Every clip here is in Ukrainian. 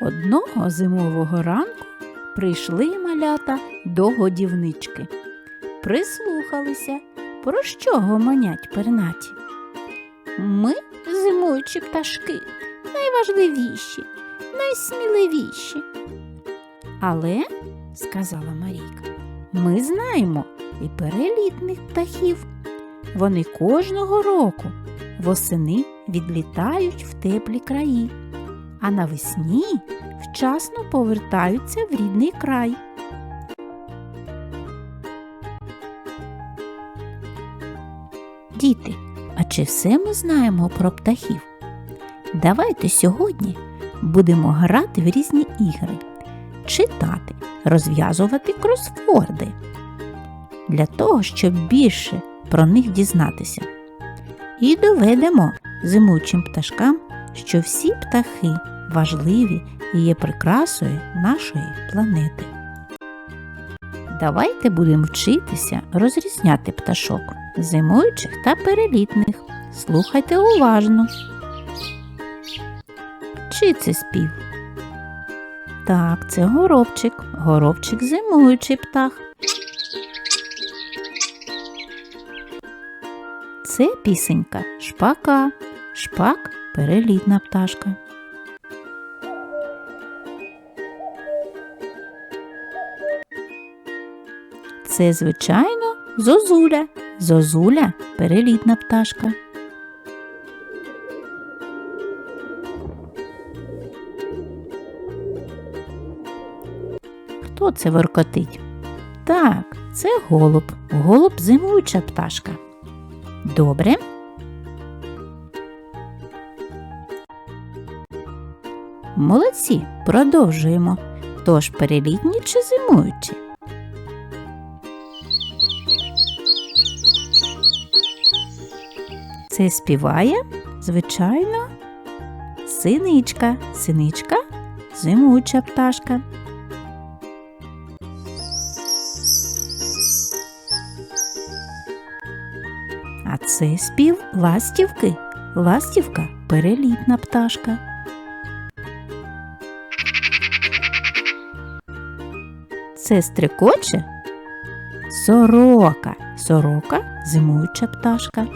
Одного зимового ранку прийшли малята до годівнички. Прислухалися, про що гомонять пернаті. Ми, зимуючі пташки, найважливіші, найсміливіші. Але, сказала Марійка, ми знаємо і перелітних птахів. Вони кожного року восени відлітають в теплі краї, а навесні вчасно повертаються в рідний край. Діти, а чи все ми знаємо про птахів? Давайте сьогодні будемо грати в різні ігри, читати, розв'язувати кросворди для того, щоб більше про них дізнатися. І доведемо зимуючим пташкам, що всі птахи важливі і є прикрасою нашої планети. Давайте будемо вчитися розрізняти пташок зимуючих та перелітних. Слухайте уважно. Чи це спів? Так, це горобчик. Горобчик зимуючий птах. Це пісенька шпака. Шпак перелітна пташка. Це, звичайно, зозуля. Зозуля перелітна пташка. Хто це воркотить? Так, це голуб. Голуб зимуюча пташка. Добре. Молодці, продовжуємо. Тож перелітні чи зимуючі? Це співає, звичайно, синичка. Синичка зимуюча пташка. А це спів ластівки. Ластівка перелітна пташка. Це стрикоче сорока. Сорока зимуюча пташка.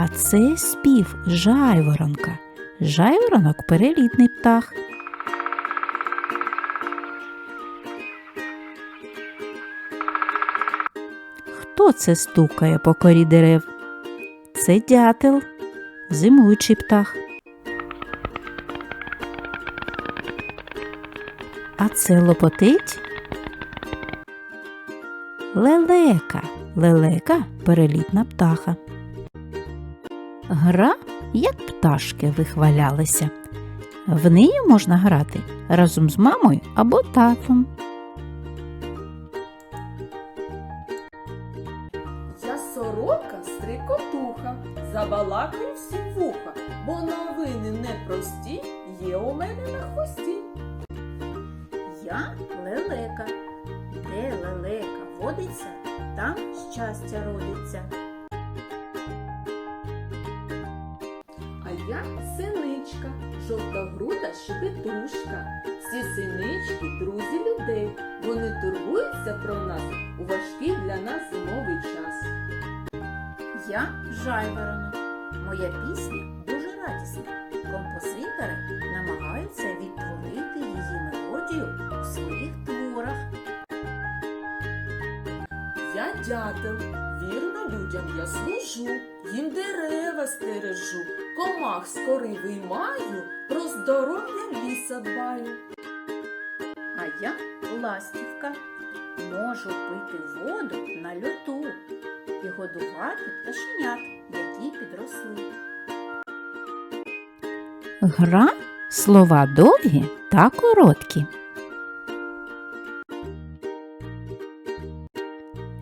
А це спів жайворонка. Жайворонок перелітний птах. Хто це стукає по корі дерев? Це дятел, зимуючий птах. А це лопотить? Лелека. Лелека перелітна птаха. Гра, як пташки вихвалялися. В неї можна грати разом з мамою або татом. Я сорока стрикотуха, забалакаю всім вуха, бо новини непрості є у мене на хвості. Я лелека. Де лелека водиться, там щастя родиться. Синички друзі людей. Вони турбуються про нас у важкий для нас зимовий час. Я жайворонок. Моя пісня дуже радісна. Композитори намагаються відтворити її мелодію у своїх творах. Я дятел, вірно людям я служу, їм дерева стережу, комах з кори виймаю, про здоров'я ліса дбаю. Я ластівка. Можу пити воду на льоту і годувати пташенят, які підросли. Гра слова довгі та короткі.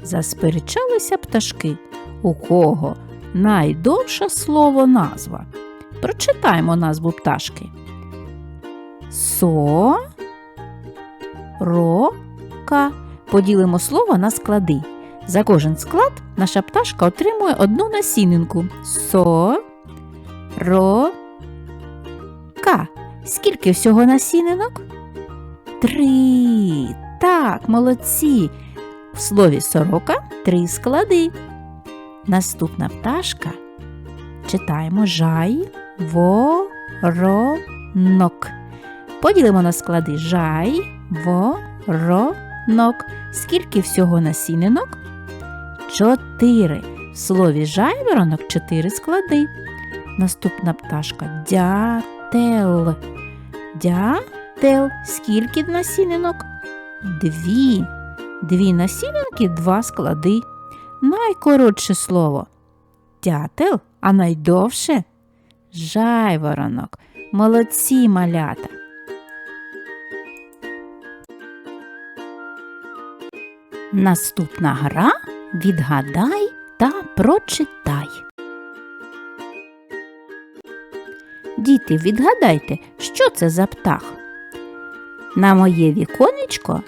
Засперечалися пташки, у кого найдовше слово назва. Прочитаймо назву пташки. Со ро ка. Поділимо слово на склади. За кожен склад наша пташка отримує одну насінинку. Со ро, ка. Скільки всього насінинок? Три. Так, молодці. В слові сорока три склади. Наступна пташка. Читаємо жай, воронок. Поділимо на склади жай, воронок. Скільки всього насінинок? Чотири. В слові жайворонок чотири склади. Наступна пташка дятел. Дятел. Скільки насінинок? Дві. Дві насінинки, два склади. Найкоротше слово дятел, а найдовше жайворонок. Молодці малята. Наступна гра відгадай та прочитай. Діти, відгадайте, що це за птах? На моє віконечко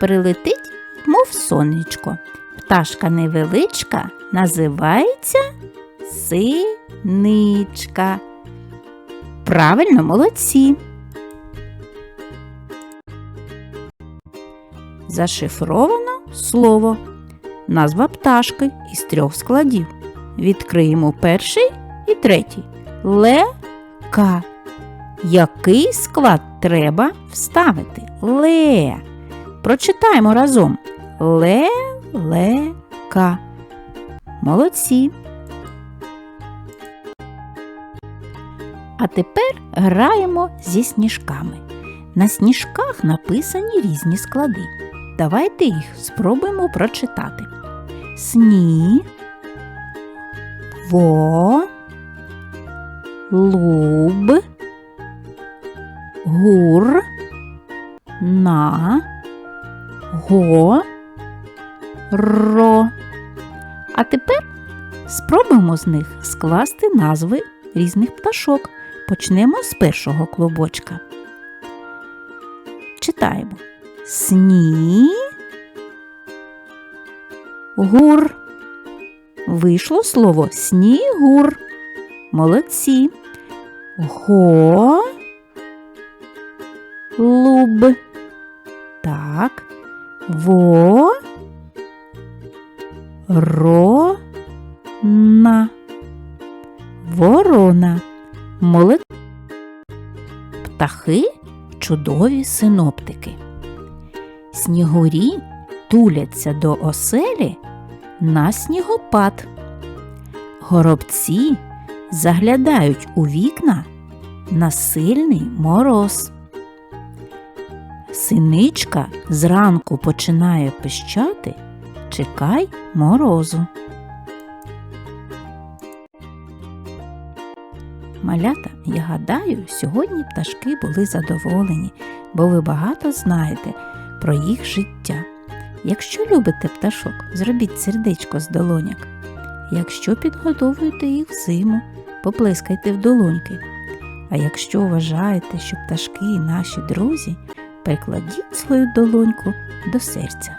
прилетить, мов сонечко. Пташка невеличка називається синичка. Правильно, молодці. Зашифровано слово. Назва пташки із трьох складів. Відкриємо перший і третій. Лека. Який склад треба вставити? Ле. Прочитаємо разом. Ле-ле-ка. Молодці. А тепер граємо зі сніжками. На сніжках написані різні склади. Давайте їх спробуємо прочитати. Сні, во, луб, гур, на, го, ро. А тепер спробуємо з них скласти назви різних пташок. Почнемо з першого клубочка. Читаємо. Сні. Гур. Вийшло слово снігур. Молодці. Го. Луб. Так. Во. Ро. На. Ворона. Молодці. Птахи чудові синоптики. Снігурі туляться до оселі на снігопад. Горобці заглядають у вікна на сильний мороз. Синичка зранку починає пищати Чекай морозу. Малята, я гадаю, сьогодні пташки були задоволені, бо ви багато знаєте про їх життя. Якщо любите пташок, зробіть сердечко з долоняк. Якщо підгодовуєте їх взиму, поплескайте в долоньки. А якщо вважаєте, що пташки наші друзі, прикладіть свою долоньку до серця.